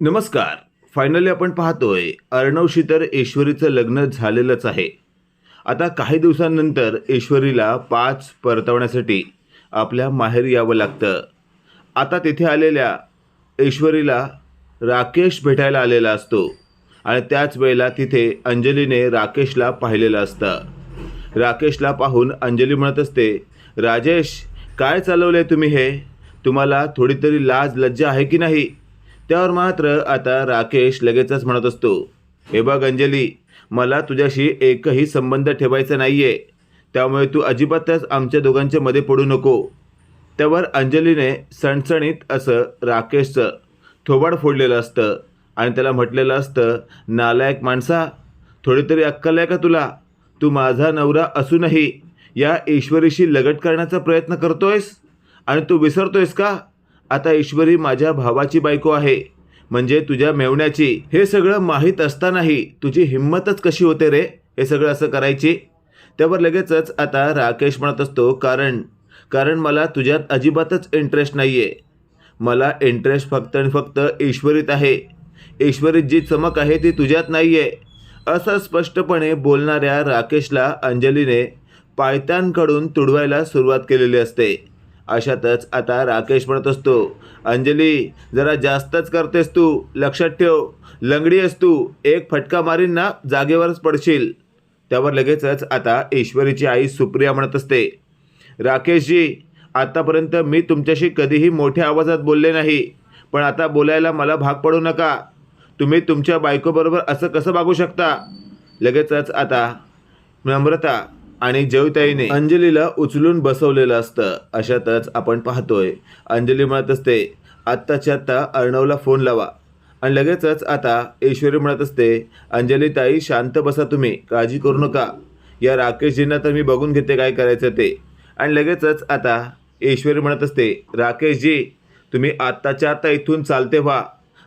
नमस्कार. फायनली आपण पाहतोय अर्णवशी तर ऐश्वरीचं लग्न झालेलंच आहे. आता काही दिवसांनंतर ऐश्वरीला पाच परतवण्यासाठी आपल्या माहेरी यावं लागतं. आता तिथे आलेल्या ऐश्वरीला राकेश भेटायला आलेला असतो आणि त्याच वेळेला तिथे अंजलीने राकेशला पाहिलेलं असतं. राकेशला पाहून अंजली म्हणत असते राजेश काय चालवलं आहे तुम्ही हे? तुम्हाला थोडी तरी लाज लज्जा आहे की नाही? त्यावर मात्र आता राकेश लगेचच म्हणत असतो हे बघ अंजली मला तुझ्याशी एकही संबंध ठेवायचा नाही आहे त्यामुळे तू अजिबातच आमच्या दोघांच्या मध्ये पडू नको. त्यावर अंजलीने सणसणीत असं राकेशचं थोबाड फोडलेलं असतं आणि त्याला म्हटलेलं असतं नालायक माणसा थोडी तरी अक्कल आहे का तुला? तू माझा नवरा असूनही या ईश्वरीशी लगट करण्याचा प्रयत्न करतोयस? आणि तू विसरतोयस का? आता ईश्वरी माझ्या भावाची बायको आहे म्हणजे तुझ्या मेवण्याची. हे सगळं माहीत असतानाही तुझी हिंमतच कशी होते रे? हे सगळं असं करायची? त्यावर लगेचच आता राकेश म्हणत असतो कारण कारण मला तुझ्यात अजिबातच इंटरेस्ट नाही आहे मला इंटरेस्ट फक्त आणि फक्त ईश्वरीत आहे. ईश्वरीत जी चमक आहे ती तुझ्यात नाही आहे असं स्पष्टपणे बोलणाऱ्या राकेशला अंजलीने पायत्यांकडून तुडवायला सुरुवात केलेली असते. अशातच आता राकेश म्हणत असतो अंजली जरा जास्तच करतेस तू लक्षात ठेव. लंगडी आहेस तू एक फटका मारीन ना जागेवरच पडशील. त्यावर लगेचच आता ईश्वरीची आई सुप्रिया म्हणत असते राकेशजी आतापर्यंत मी तुमच्याशी कधीही मोठ्या आवाजात बोलले नाही पण आता बोलायला मला भाग पडू नका. तुम्ही तुमच्या बायकोबरोबर असं कसं वागू शकता? लगेचच आता नम्रता आणि जयताईने अंजलीला उचलून बसवलेलं असतं. अशातच आपण पाहतोय. अंजली म्हणत असते आत्ताच्या आत्ता अर्णवला फोन लावा. आणि लगेचच आता ईश्वरी म्हणत असते अंजली ताई शांत बसा तुम्ही. काळजी करू नका. या राकेशजींना तर मी बघून घेते काय करायचं ते. आणि लगेचच आता ईश्वरी म्हणत असते राकेशजी तुम्ही आत्ताच्या आत्ता इथून चालते व्हा.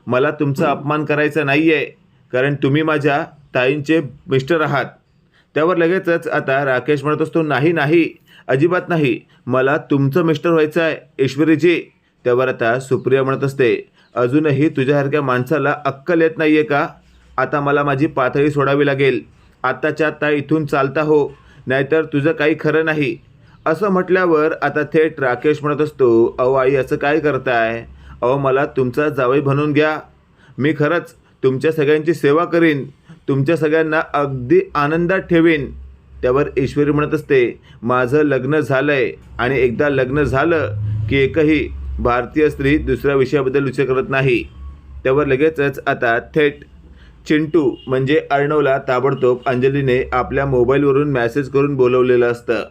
मला तुमचा अपमान करायचा नाही आहे कारण तुम्ही माझ्या ताईंचे मिस्टर आहात. त्यावर लगेचच आता राकेश म्हणत असतो नाही नाही अजिबात नाही. मला तुमचं मिस्टर व्हायचं आहे ईश्वरीजी त्यावर आता सुप्रिया म्हणत असते अजूनही तुझ्यासारख्या माणसाला अक्कल येत नाही आहे का? आता मला माझी पातळी सोडावी लागेल. आत्ताच्या आत्ता इथून चालता हो नाहीतर तुझं काही खरं नाही. असं म्हटल्यावर आता थेट राकेश म्हणत असतो अहो आई असं काय करताय? अहो मला तुमचा जावई बनवून घ्या. मी खरंच तुमच्या सगळ्यांची सेवा करीन. तुमच्या सगळ्यांना अगदी आनंदात ठेवीन. त्यावर ईश्वरी म्हणत असते माझं लग्न झालं आहे आणि एकदा लग्न झालं की एकही भारतीय स्त्री दुसऱ्या विषयाबद्दल विचार करत नाही. त्यावर लगेचच आता थेट चिंटू म्हणजे अर्णवला ताबडतोब अंजलीने आपल्या मोबाईलवरून मॅसेज करून बोलवलेलं असतं.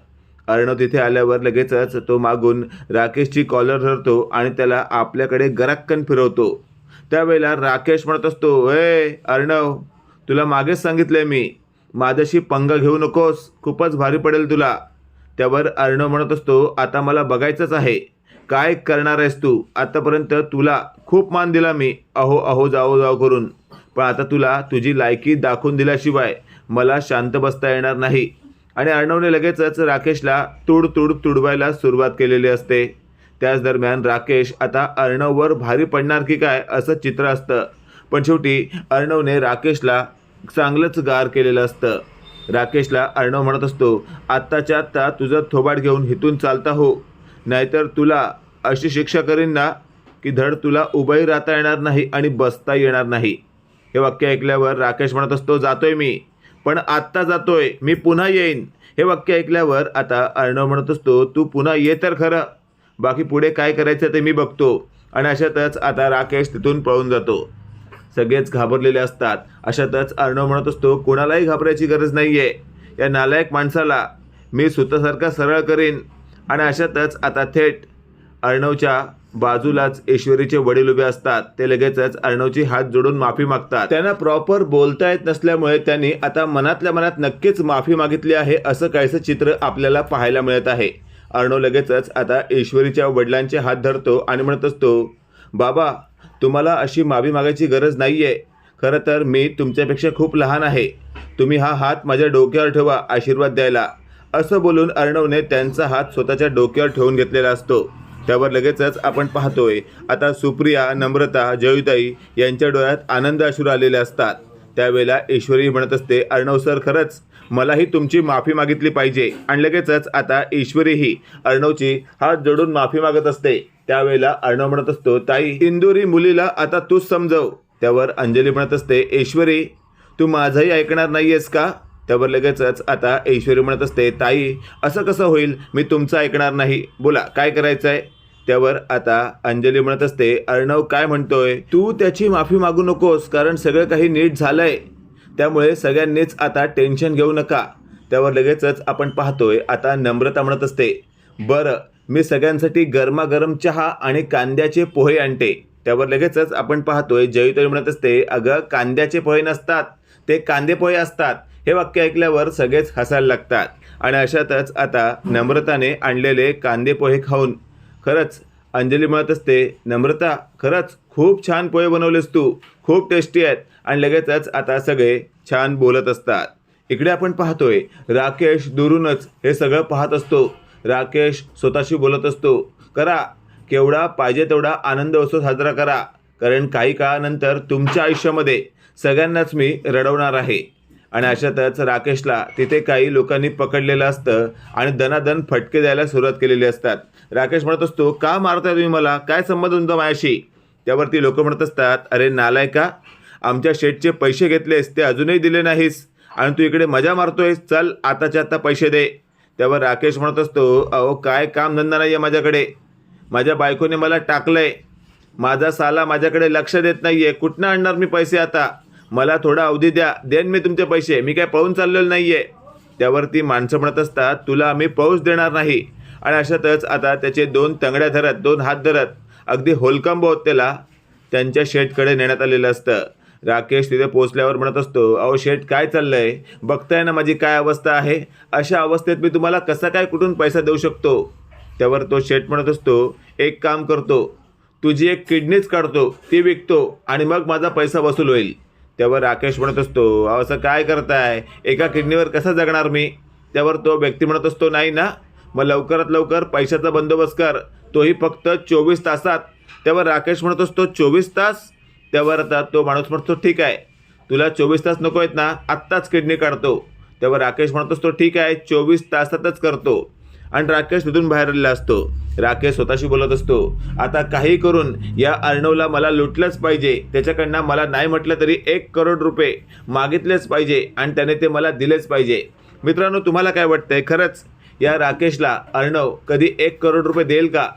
अर्णव तिथे आल्यावर लगेचच तो मागून राकेशची कॉलर धरतो आणि त्याला आपल्याकडे गराक्कन फिरवतो. त्यावेळेला राकेश म्हणत असतो ए अर्णव तुला मागेच सांगितलंय मी. माझ्याशी पंगा घेऊ नकोस. खूपच भारी पडेल तुला. त्यावर अर्णव म्हणत असतो आता मला बघायचंच आहे. काय करणार आहेस तू? आतापर्यंत तुला खूप मान दिला मी. अहो अहो जाओ जाओ करून. पण आता तुला तुझी लायकी दाखवून दिल्याशिवाय मला शांत बसता येणार नाही. आणि अर्णवने लगेचच राकेशला तुड तुड तुडवायला सुरुवात केलेली असते. त्याच दरम्यान राकेश आता अर्णववर भारी पडणार की काय? असं चित्र असतं. पण शेवटी अर्णवने राकेशला चांगलंच गार केलेलं असतं. राकेशला अर्णव म्हणत असतो आत्ताच्या आत्ता तुझं थोबाड घेऊन हिथून चालता हो. नाहीतर तुला अशी शिक्षा करीन ना की धड तुला उभंही राहता येणार नाही आणि बसता येणार नाही. हे वाक्य ऐकल्यावर राकेश म्हणत असतो जातोय मी. पण आत्ता जातोय. मी पुन्हा येईन. हे वाक्य ऐकल्यावर आता अर्णव म्हणत असतो तू पुन्हा ये तर खरं. बाकी पुढे काय करायचं ते मी बघतो. आणि अशातच आता राकेश तिथून पळून जातो. सगळेच घाबरलेले असतात. अशातच अर्णव म्हणत असतो कोणालाही घाबरायची गरज नाही आहे या नालायक माणसाला मी स्वतःसारखा सरळ करीन. आणि अशातच आता थेट अर्णवच्या बाजूलाच ईश्वरीचे वडील उभे असतात. ते लगेचच अर्णवची हात जोडून माफी मागतात. त्यांना प्रॉपर बोलता येत नसल्यामुळे त्यांनी आता मनातल्या मनात नक्कीच माफी मागितली आहे असं काहीसं चित्र आपल्याला पाहायला मिळत आहे. अर्णव लगेचच आता ईश्वरीच्या वडिलांचे हात धरतो आणि म्हणत असतो बाबा तुम्हाला अशी माफी मागायची गरज नाही आहे खरं तर मी तुमच्यापेक्षा खूप लहान आहे. तुम्ही हा हात माझ्या डोक्यावर ठेवा आशीर्वाद द्यायला. असं बोलून अर्णवने त्यांचा हात स्वतःच्या डोक्यावर ठेवून घेतलेला असतो. त्यावर लगेचच आपण पाहतोय आता सुप्रिया नम्रता जयुताई यांच्या डोळ्यात आनंद अश्रू आलेले असतात. त्यावेळेला ईश्वरी म्हणत असते अर्णव सर खरंच मलाही तुमची माफी मागितली पाहिजे. आणि लगेचच आता ईश्वरीही अर्णवची हात जोडून माफी मागत असते. त्यावेळेला अर्णव म्हणत असतो ताई इंदुरी मुलीला आता तूच समजव. त्यावर अंजली म्हणत असते ऐश्वरी तू माझंही ऐकणार नाहीयेस का? त्यावर लगेचच आता ऐश्वरी म्हणत असते ताई असं कसं होईल? मी तुमचं ऐकणार नाही. बोला काय करायचं आहे त्यावर आता अंजली म्हणत असते अर्णव काय म्हणतोय? तू त्याची माफी मागू नकोस कारण सगळं काही नीट झालंय. त्यामुळे सगळ्यांनीच आता टेन्शन घेऊ नका. त्यावर लगेचच आपण पाहतोय आता नम्रता म्हणत असते बरं मी सगळ्यांसाठी गरमागरम चहा आणि कांद्याचे पोहे आणते. त्यावर लगेचच आपण पाहतोय जयतरी म्हणत असते अगं कांद्याचे पोहे नसतात. ते कांदे पोहे असतात. हे वाक्य ऐकल्यावर सगळेच हसायला लागतात. आणि अशातच आता नम्रताने आणलेले कांदे पोहे खाऊन खरंच अंजली म्हणत असते नम्रता खरंच खूप छान पोहे बनवलेस तू. खूप टेस्टी आहेत. आणि लगेचच आता सगळे छान बोलत असतात. इकडे आपण पाहतोय राकेश दुरूनच हे सगळं पाहत असतो. राकेश स्वतःशी बोलत असतो. करा केवढा पाहिजे तेवढा आनंद उत्सव साजरा करा. कारण काही काळानंतर तुमच्या आयुष्यामध्ये सगळ्यांनाच मी रडवणार आहे. आणि अशातच राकेशला तिथे काही लोकांनी पकडलेलं असतं आणि दनादन फटके द्यायला सुरुवात केलेली असतात. राकेश म्हणत असतो का मारताय तुम्ही मला? काय संबंध तुमचा माझ्याशी? त्यावरती लोक म्हणत असतात अरे नालाय का आमच्या शेटचे पैसे घेतलेस ते अजूनही दिले नाहीस. आणि तू इकडे मजा मारतोयस. चल आताच्या आता पैसे दे. त्यावर राकेश म्हणत असतो अहो काय काम धंदा नाही आहे माझ्याकडे. माझ्या बायकोने मला टाकलं आहे माझा साला माझ्याकडे लक्ष देत नाही आहे कुठनं आणणार मी पैसे आता? मला थोडा अवधी द्या. देन मी तुमचे पैसे. मी काय पळून चाललेलो नाही आहे त्यावर ती माणसं म्हणत असतात तुला आम्ही पाऊस देणार नाही. आणि अशातच आता त्याचे दोन तंगड्या धरत दोन हात धरत अगदी होलकंब होत त्याला त्यांच्या शेटकडे नेण्यात आलेलं असतं. राकेश तिथे पोचल्यावर म्हणत असतो अहो शेठ काय चाललंय? बघताय ना माझी काय अवस्था आहे? अशा अवस्थेत मी तुम्हाला कसा काय कुठून पैसा देऊ शकतो? त्यावर तो शेठ म्हणत असतो एक काम करतो तुझी एक किडनीच काढतो ती विकतो आणि मग माझा पैसा वसूल होईल. त्यावर राकेश म्हणत असतो अहो असं काय करताय? एका किडनीवर कसा जगणार मी? त्यावर तो व्यक्ती म्हणत असतो नाही ना मग लवकरात लवकर पैशाचा बंदोबस्त कर तोही फक्त चोवीस तासात. त्यावर राकेश म्हणत असतो चोवीस तास? त्यावर आता तो माणूस म्हणतो ठीक आहे. तुला चोवीस तास नको आहेत ना आत्ताच किडनी काढतो. तेव्हा राकेश म्हणतोस तो ठीक आहे चोवीस तासातच करतो. आणि राकेश तिथून बाहेर आलेला असतो. राकेश स्वतःशी बोलत असतो आता काही करून या अर्णवला मला लुटलंच पाहिजे. त्याच्याकडनं मला नाही म्हटलं तरी एक करोड रुपये मागितलेच पाहिजे आणि त्याने ते मला दिलेच पाहिजे. मित्रांनो तुम्हाला काय वाटतंय? खरंच या राकेशला अर्णव कधी एक करोड रुपये देईल का?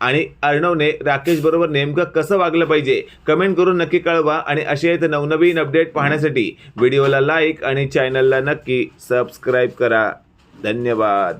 आणि अर्णवने राकेशबरोबर नेमकं कसं वागलं पाहिजे? कमेंट करून नक्की कळवा आणि असे आहेत नवनवीन अपडेट पाहण्यासाठी. व्हिडिओला लाईक आणि चॅनलला नक्की सबस्क्राईब करा. धन्यवाद.